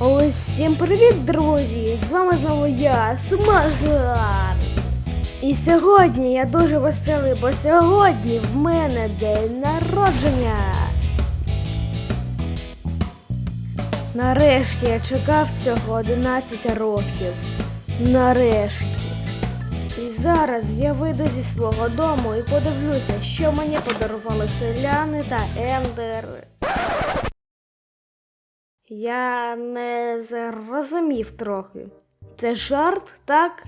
Усім привіт, друзі! З вами знову я, Смагар. І сьогодні я дуже веселий, бо сьогодні в мене день народження. Нарешті я чекав цього 11 років. Нарешті. І зараз я вийду зі свого дому і подивлюся, що мені подарували селяни та ендер. Я не зрозумів трохи. Це жарт, так?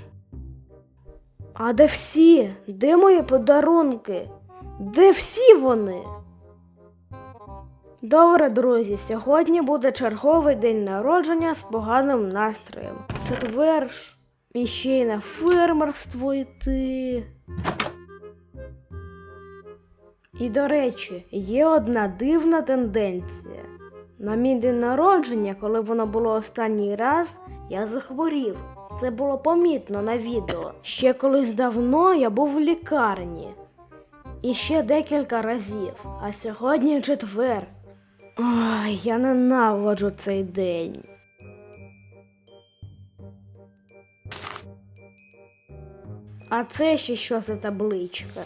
А де всі? Де мої подарунки? Де всі вони? Добре, друзі, сьогодні буде черговий день народження з поганим настроєм. Четвер і ще й на фермерство йти. І до речі, є одна дивна тенденція. На мій день народження, коли воно було останній раз, я захворів. Це було помітно на відео. Ще колись давно я був в лікарні. І ще декілька разів. А сьогодні четвер. Ой, я ненавиджу цей день. А це ще що за табличка?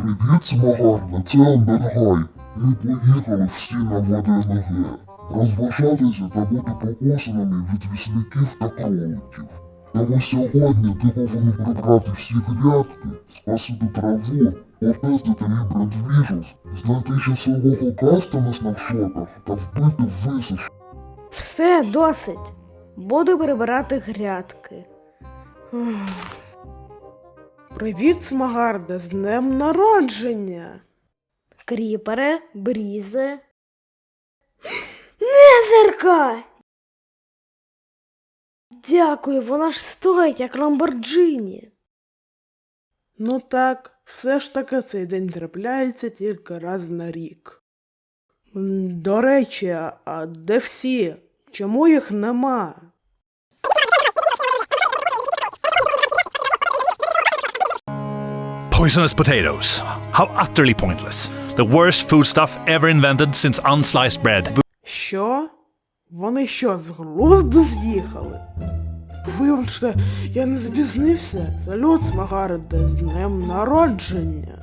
Привіт, Смагарна, це Андергай. Ми поїхали всі на ВДНГ. Розважатися та бути покусаними від вісляків та кроликів. Тому сьогодні ти повинен прибрати всі грядки, скосити траву, потестити мій брендвіжус, знайти часового каста на снапшотах та вбити висиш. Все досить. Буду прибирати грядки. Ух. Привіт, Смагарда, з днем народження. Кріпере, брізе. Незерка! Дякую, вона ж стоїть, як Ламборджині. Ну так, все ж таки цей день трапляється тільки раз на рік. До речі, а де всі? Чому їх нема? Poisonous potatoes. How utterly pointless. The worst foodstuff ever invented since unsliced bread. Що? Вони що, з глузду з'їхали? Вибачте, я не збізнився. Салют, Смагарда, з днем народження.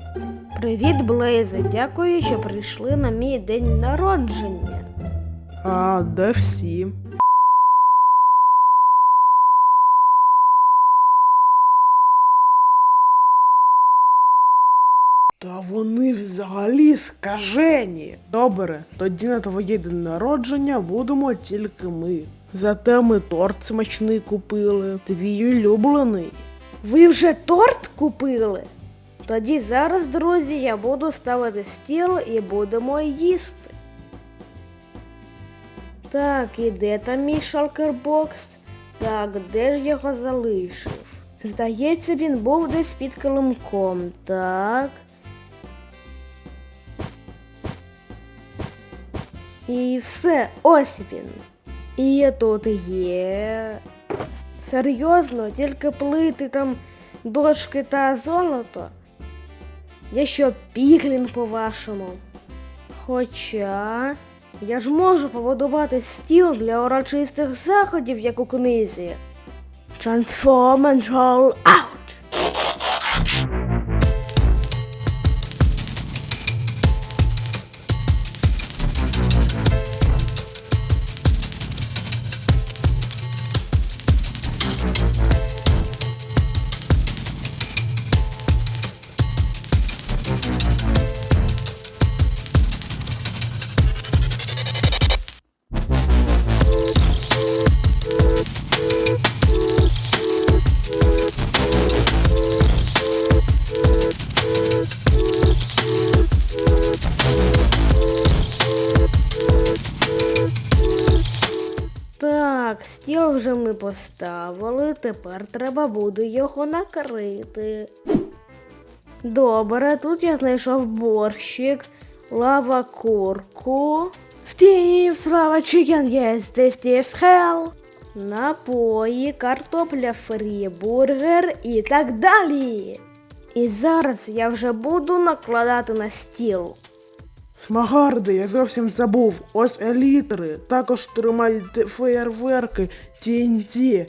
Привіт, Блейзе. Дякую, що прийшли на мій день народження. А де всі? Та вони взагалі скажені. Добре, тоді на твоє день народження будемо тільки ми. Зате ми торт смачний купили, твій улюблений. Ви вже торт купили? Тоді зараз, друзі, я буду ставити стіл і будемо їсти. Так, і де там мій шалкербокс? Так, де ж його залишив? Здається, він був десь під килимком. Так. І все, ось він. І тут є. Серйозно, тільки плити там дошки та золото. Я що піклін по-вашому. Хоча я ж можу побудувати стіл для урочистих заходів, як у книзі. Transform and roll out. Так, стіл вже ми поставили, тепер треба буде його накрити. Добре, тут я знайшов борщик, лава курку. Стів, слава чикен, це Стів's хел. Напої, картопля фрі, бургер і так далі. І зараз я вже буду накладати на стіл. Смагарди, я зовсім забув. Ось елітри. Також тримають феєрверки TNT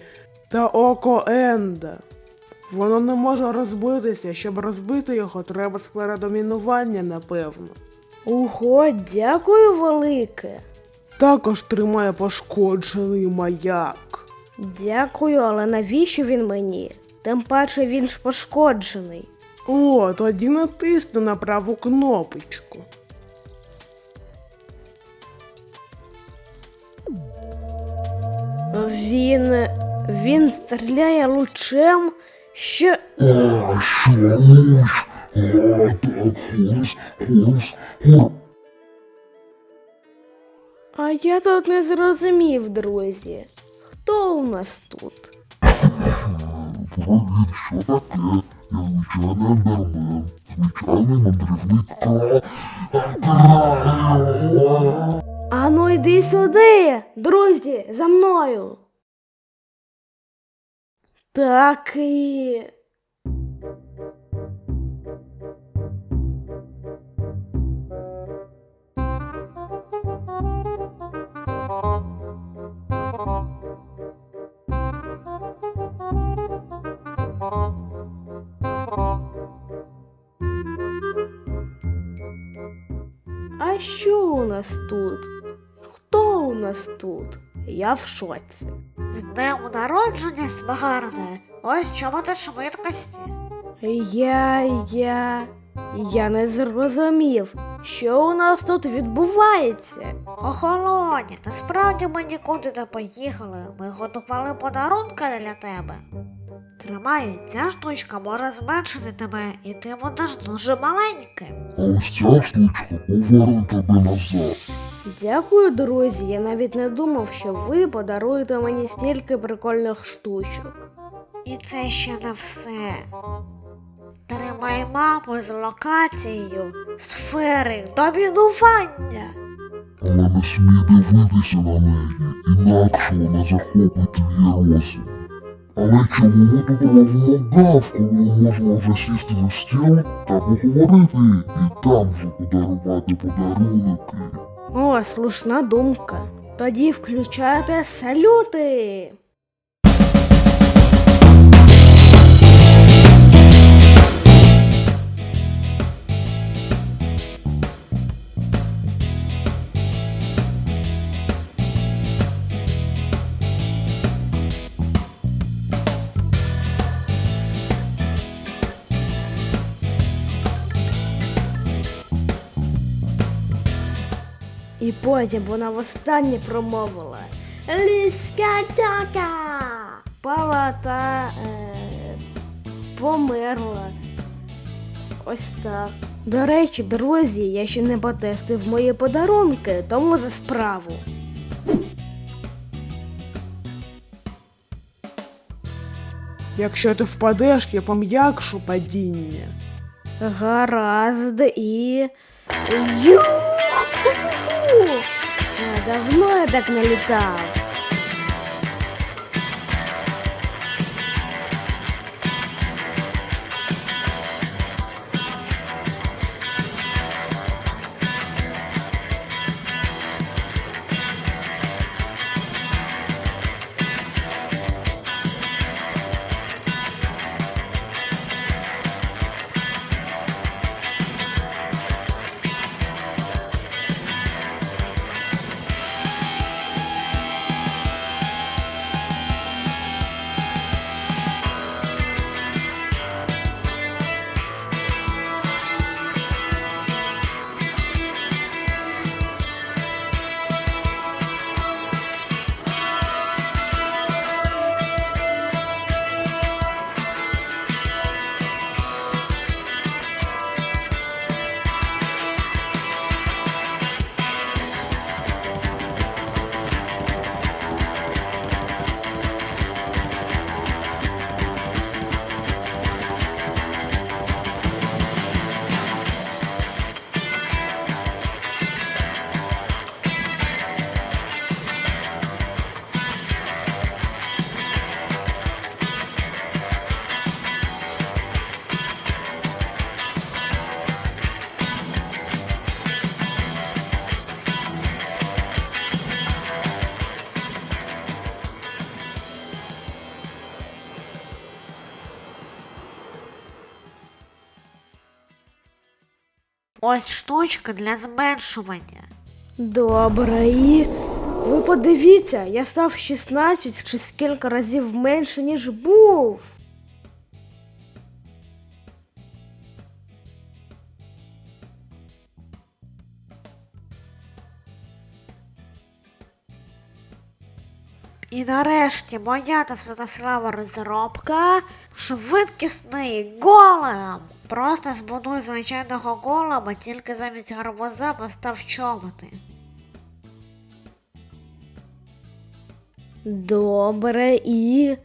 та Око Енда. Воно не може розбитися. Щоб розбити його, треба сферадомінування, напевно. Ого, дякую велике. Також тримає пошкоджений маяк. Дякую, але навіщо він мені? Тим паче він ж пошкоджений. О, тоді натисни на праву кнопочку. Він. він стріляє лучем, що. А, що луч? А, так, курс, курс, курс. А я тут не зрозумів, друзі. Хто у нас тут? Привіт, що таке? Я звичайний ендермен, звичайний мандрівник кра... Ану йди сюди, друзі, за мною. Так і. А що у нас тут? Нас тут? Я в шоці. З днем народження, Смагарне! Ось чому ти швидкості. Я. я. Я не зрозумів, що у нас тут відбувається. Охолоні, насправді ми нікуди не поїхали. Ми готували подарунки для тебе. Тримай, ця штучка може зменшити тебе, і ти будеш дуже маленьким. А ось ця штучка поверне тебе назад. Дякую, друзі. Я навіть не думав, що ви подаруєте мені стільки прикольних штучок. І це ще не все. Тримай мапу з локацією сфери домінування. Але не смій дивитися на неї, інакше вона захопить твій розум. Але чому ми тут розмовляв, коли можна вже сісти за стіл та поговорити і там же подарувати подарунки? О, слушна думка. Тоді включайте салюти. Потім вона востаннє промовила Ліська така пала е, померла. Ось так. До речі, друзі, я ще не потестив мої подарунки, тому за справу. Якщо ти впадеш, я пом'якшу падіння. Гаразд і. Ю! Давно я так не. Ось штучка для зменшування. Добре, і. Ви подивіться, я став 16 чи скільки разів менше, ніж був. І нарешті моя та Святослава розробка швидкісний голем. Просто збудуй звичайного голема, тільки замість гарбуза постав чоботи. Добре, і.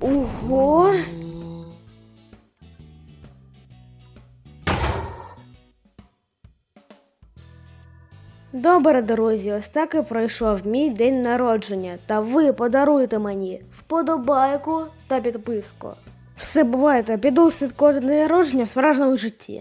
Ого. Добре, друзі, ось так і пройшов мій день народження. Та ви подаруйте мені вподобайку та підписку. Все бувайте, піду святкувати день народження в справжньому житті.